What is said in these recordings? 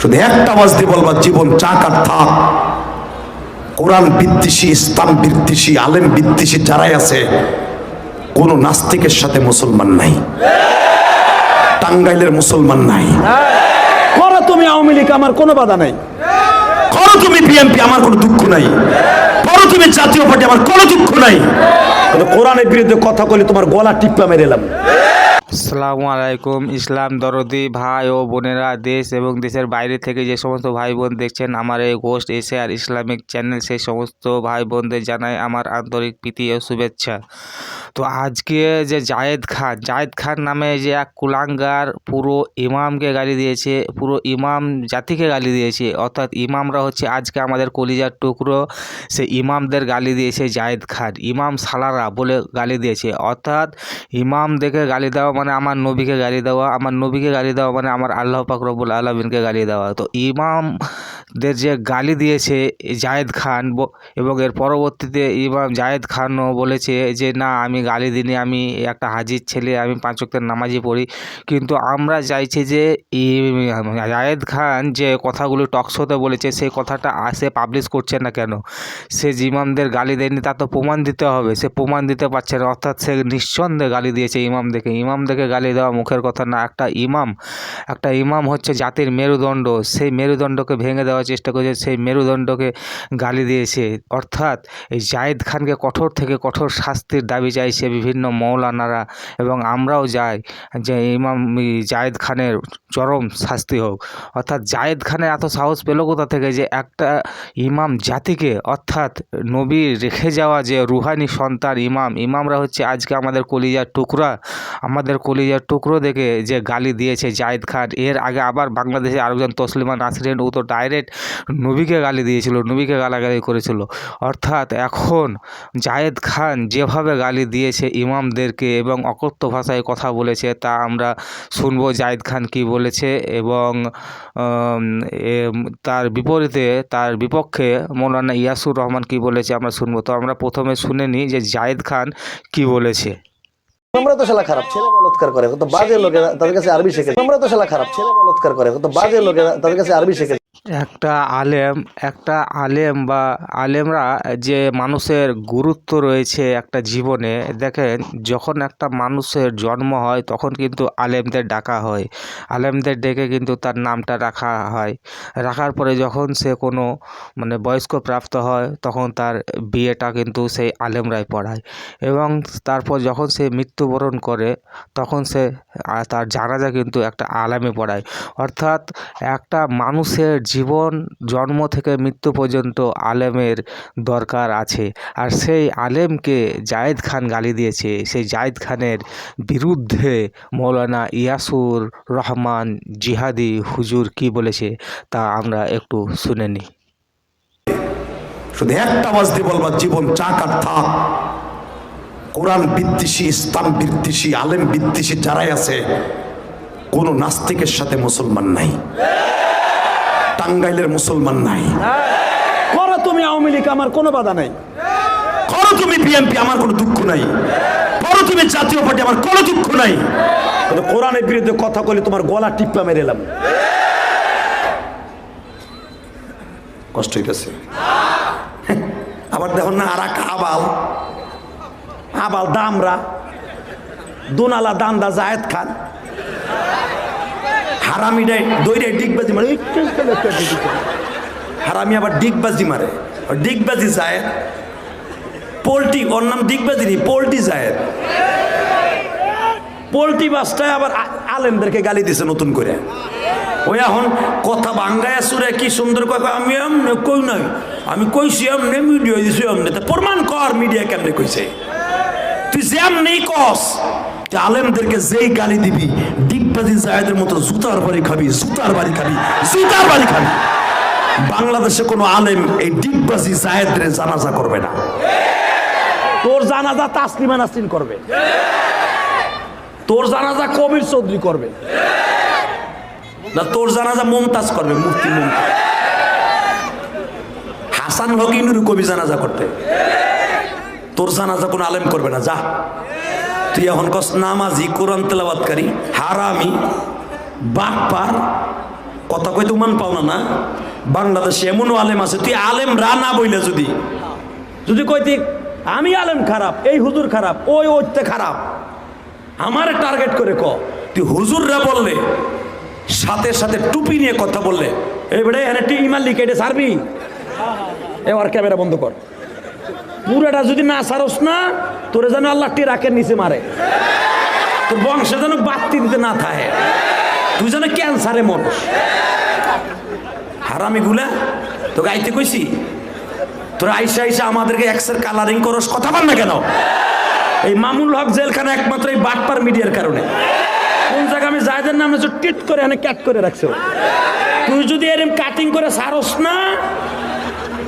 শুধু একটা আওয়াজ দিয়ে বলবা জীবন চাক আর থাক। কোরআন বিদ্বেষী ইসলাম বিদ্বেষী আলেম বিদ্বেষী যারাই আছে কোনো নাস্তিকের সাথে মুসলমান নাই। টাঙ্গাইলের মুসলমান নাই। করো তুমি আওয়ামী লীগ আমার কোনো বাধা নাই। করো তুমি বিএনপি আমার কোনো দুঃখ নাই। করো তুমি জাতীয় পার্টি আমার কোনো দুঃখ নাই। কোরআনের বিরুদ্ধে কথা বলে তোমার গলা টিপ্পা মেরে এলাম। আসসালামু আলাইকুম। ইসলাম দরদি ভাই ও বোনেরা দেশ এবং দেশের বাইরে থেকে যে সমস্ত ভাই বোন দেখছেন, আমার এই গোস্ট এসে আর ইসলামিক চ্যানেল সেই সমস্ত ভাই বোনদের জানাই আমার আন্তরিক প্রীতি ও শুভেচ্ছা। তো আজকে যে জায়েদ খান জায়েদ খান নামে যে এক কুলাঙ্গার পুরো ইমামকে গালি দিয়েছে, পুরো ইমাম জাতিকে গালি দিয়েছে, অর্থাৎ ইমামরা হচ্ছে আজকে আমাদের কলিজার টুকরো, সে ইমামদের গালি দিয়েছে জায়েদ খান, ইমাম সালারা বলে গালি দিয়েছে, অর্থাৎ ইমাম দেখে গালি দেওয়া মানে আমার নবীকে গালি দেওয়া, আমার নবীকে গালি দেওয়া মানে আমার আল্লাহ পাক রব্বুল আলমিনকে গালি দেওয়া। তো ইমামদের যে গালি দিয়েছে জায়েদ খান এবং এর পরবর্তীতে ইমাম জায়েদ খানও বলেছে যে, না, আমি গালি দিইনি, আমি একটা হাজির ছেলে, আমি পাঁচ ওয়াক্তের নামাজি পড়ি। কিন্তু আমরা চাইছি যে জায়েদ খান যে কথাগুলো টকশোতে বলেছে সেই কথাটা আসে পাবলিশ করছে না কেন? সে ইমামদের গালি দেয়নি তা তো প্রমাণ দিতে হবে। সে প্রমাণ দিতে পারছে না, অর্থাৎ সে নিঃসন্দেহে গালি দিয়েছে ইমামদেরকে। ইমামদেরকে গালি দেওয়া মুখের কথা না। একটা ইমাম একটা ইমাম হচ্ছে জাতির মেরুদণ্ড। সেই মেরুদণ্ডকে ভেঙে দেওয়ার চেষ্টা করেছে, সেই মেরুদণ্ডকে গালি দিয়েছে। অর্থাৎ এই জায়েদ খানকে কঠোর থেকে কঠোর শাস্তির দাবি চাইছে বিভিন্ন মৌলানারা এবং আমরাও যাই যে ইমাম জায়েদ খানের চরম শাস্তি হোক। অর্থাৎ জায়েদ খানের এত সাহস পেল কোথা থেকে যে একটা ইমাম জাতিকে, অর্থাৎ নবী রেখে যাওয়া যে রুহানি সন্তান ইমাম, ইমামরা হচ্ছে আজকে আমাদের কলিজার টুকরা, আমাদের কলিজার টুকরো দেখে যে গালি দিয়েছে জায়েদ খান। এর আগে আবার বাংলাদেশে আরেকজন তসলিমা নাসরিন, ও তো ডাইরেক্ট নবীকে গালি দিয়েছিল, নবীকে গালাগালি করেছিল। অর্থাৎ এখন জায়েদ খান যেভাবে গালি দিয়েছে ইমামদেরকে এবং অকথ্য ভাষায় কথা বলেছে, তা আমরা শুনব জায়েদ খান কি বলেছে এবং তার বিপরীতে, তার বিপক্ষে মৌলানা ইয়াসুর রহমান কি বলেছে আমরা শুনব। তো আমরা প্রথমে শুনে নিই যে জায়েদ খান কি বলেছে। আমরা তো শালা খারাপ ছেলে বলৎকার করে কত বাজে লোকেরা তাদের কাছে আরবি শেখে। আমরা তো শালা খারাপ ছেলে বলৎকার করে কত বাজে লোকেরা তাদের কাছে আরবি শেখে। একটা আলেম একটা আলেম বা আলেমরা যে মানুষের গুরুত্ব রয়েছে একটা জীবনে, দেখেন যখন একটা মানুষের জন্ম হয় তখন কিন্তু আলেমদের ডাকা হয়। আলেমদের ডেকে কিন্তু তার নামটা রাখা হয়। রাখার পরে যখন সে কোনো মানে বয়স্ক প্রাপ্ত হয় তখন তার বিয়েটা কিন্তু সেই আলেমরাই পড়ায় এবং তারপর যখন সে মৃত্যুবরণ করে তখন সে তার জানাজা কিন্তু একটা আলেমে পড়ায়। অর্থাৎ একটা মানুষের জীবন, জন্ম থেকে মৃত্যু পর্যন্ত আলেমের দরকার আছে। আর সেই আলেমকে জায়েদ খান গালি দিয়েছে। সেই জায়েদ খানের বিরুদ্ধে মৌলানা ইয়াসুর রহমান জিহাদি হুজুর কি বলেছে তা আমরা একটু শুনে নিই। শুধু একটা আওয়াজ দিয়ে বলবা, জীবন চাক আর কোরআন বিদ্বেষী, ইসলাম বিদ্বেষী, আলেম বিদ্বেষী যারাই আছে, কোনো নাস্তিকের সাথে মুসলমান নাই। টাঙ্গাইলের মুসলমান নাই। করো তুমি আওয়ামী লীগ আমার কোনো বাধা নাই। করো তুমি বিএনপি আমার কোনো দুঃখ নাই। করো তুমি জাতীয় পার্টি আমার কোনো দুঃখ নাই। কোরআনের বিরুদ্ধে কথা বলে তোমার গলা টিপ্পা মেরে এলাম। কষ্ট হইতেছে। আবার দেখুন না আর আবাল। আবাল দামরা। দুনালা দান্দা জায়েদ খান। হারামিটাই দইরে ডিগবাজি মারে। হারামি আবার ডিগবাজি মারে। ডিগবাজি জায়েদ। পোল্ট্রি ওর নাম ডিগবাজি নি পোল্ট্রি জায়েদ। পোল্ট্রি বাসটায় আবার আলেমদেরকে গালি দিছে নতুন করে। ওই এখন কথা বাঙ্গায় সুরে কি সুন্দর কয়, আমি এমনি কই নাই। আমি কইছি এমনি মিডিয়া দিছি এমনি। প্রমাণ কর মিডিয়া কেমনে কইছে। তুই যেমনি কস যে আলেমদেরকে যেই গালি দিবি জায়েদের মতো জুতার বাড়ি খাবি, জুতার বাড়ি খাবি, জুতার বাড়ি খাবি। বাংলাদেশে কোনো আলেম এই ডিগবাজি জায়েদের জানাজা করবে না। তোর জানাজা তাসলিমা নাসরিন করবে। তোর জানাজা কবির চৌধুরী করবে। না, তোর জানাজা মমতাজ করবে, মুফতি মমতাজ। হাসান হকিনুর কবি জানাজা করতে। তোর জানাজা কোনো আলেম করবে না, যা। তুই এখন কস, নামাজি, কোরআন তেলাবাতকারী হারামি বাটপার কথা কই তো মান পাও না না? বাংলাদেশে এমনও আলেম আছে, তুই আলেম রা না বইলে যদি যদি কইতি আমি আলেম খারাপ, এই হুজুর খারাপ, ওই ওইতে খারাপ, আমার টার্গেট করে ক, তুই হুজুররা বললে, সাথে সাথে টুপি নিয়ে কথা বললে এবারে এনে টি ইমান লিখে এটা সারবি এবার ক্যামেরা বন্ধ কর। পুরাটা যদি না সারস না তোরে যেন আল্লাহ টি রাখের নিচে মারে। তোর বংশে যেন বাত্তি দিতে না থাকে। তুই যেন ক্যান্সারে মরস হারামি গুলা, তোকে আইতে কইছি, তোরা আইসা আইসা আমাদেরকে এক্সের কালারিং করস, কথা বল না কেন? এই মামুল হক জেলখানা একমাত্র এই বাটপার মিডিয়ার কারণে। কোন জায়গা আমি জায়দের নামে টিট করে এনে ক্যাট করে রাখছে। তুই যদি এরম কাটিং করে সারস না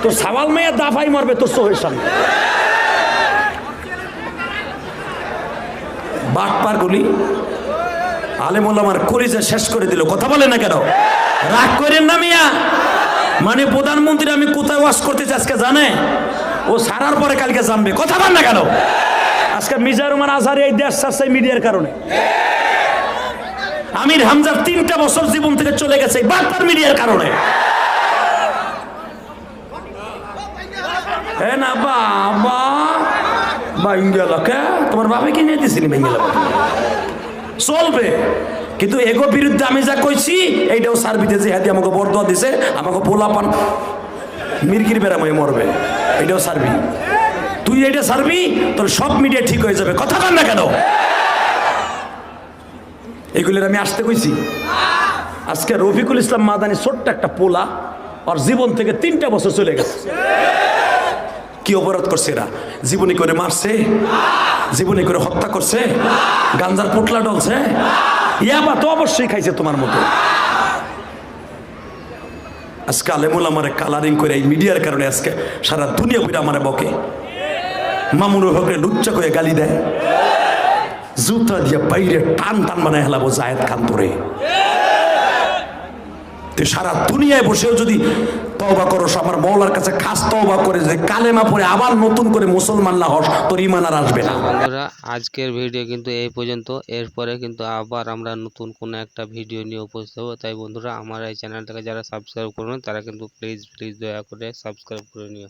তো সাওয়াল মেয়ে দাফাই মারবে তোর চোখের সামনে। বাটপার গুলি। আলেমুল আমার কলিজা শেষ করে দিল। কথা বলে না কেন? রাগ করেন না মিয়া। মানে প্রধানমন্ত্রী, আমি কোথায় ওয়াশ করতেছি আজকে জানে? ও সারার পরে কালকে জানবে। কথা বল না কেন? আজকে মিজার রহমান আজহারি এই দেশ ছাড়ছে মিডিয়ার কারণে। আমির হামজার তিনটা বছর জীবন থেকে চলে গেছে বাটপার মিডিয়ার কারণে। এ না বাবা বাঙ্গেল কে তোমার বাবা কি নিয়ে দিছিনি বাঙ্গেল চলবে। কিন্তু এগো বিরুদ্ধে আমি যা কইছি, এইটাও সার্ভিতে যে হাতি আমাকে বরদোয়া দিছে, আমাকে পোলা পান মির্গির বেড়াময় মরবে। এটাও সার্ভি তুই এটা সার্ভি তোর সব মিডিয়া ঠিক হয়ে যাবে। কথা বল না কেন? এগুলোর আমি আসতে কইছি। আজকে রফিকুল ইসলাম মাদানি ছোট্ট একটা পোলা আর জীবন থেকে তিনটা বছর চলে গেছে। কি অপরাধ করছে এরা? জীবনী করে মারছে? জীবনী করে হত্যা করছে? গাঞ্জার পোটলা ডলছে? ইয়াবা তো অবশ্যই খাইছে তোমার মতো। আজকে আলেমুল আমারে কালারিং করে এই মিডিয়ার কারণে আজকে সারা দুনিয়া ঘুরে আমারে বকে। মামুনুর হকে লুচ্চা করে গালি দেয়। জুতা দিয়ে বাইরে টান টান বানায় হেলাবো জায়েদ খান তোরে। সারা দুনিয়ায় বসেও যদি তওবা করো, আমার মৌলার কাছে খাস তওবা করে যে কালেমা পরে আবার নতুন করে মুসলমান না হস, তোর ইমান আর আসবে না। বন্ধুরা, আজকের ভিডিও কিন্তু এই পর্যন্ত। এরপরে কিন্তু আবার আমরা নতুন কোনো একটা ভিডিও নিয়ে উপস্থিত হব। তাই বন্ধুরা, আমার এই চ্যানেলটাকে যারা সাবস্ক্রাইব করুন, তারা কিন্তু প্লিজ প্লিজ দয়া করে সাবস্ক্রাইব করে নিও।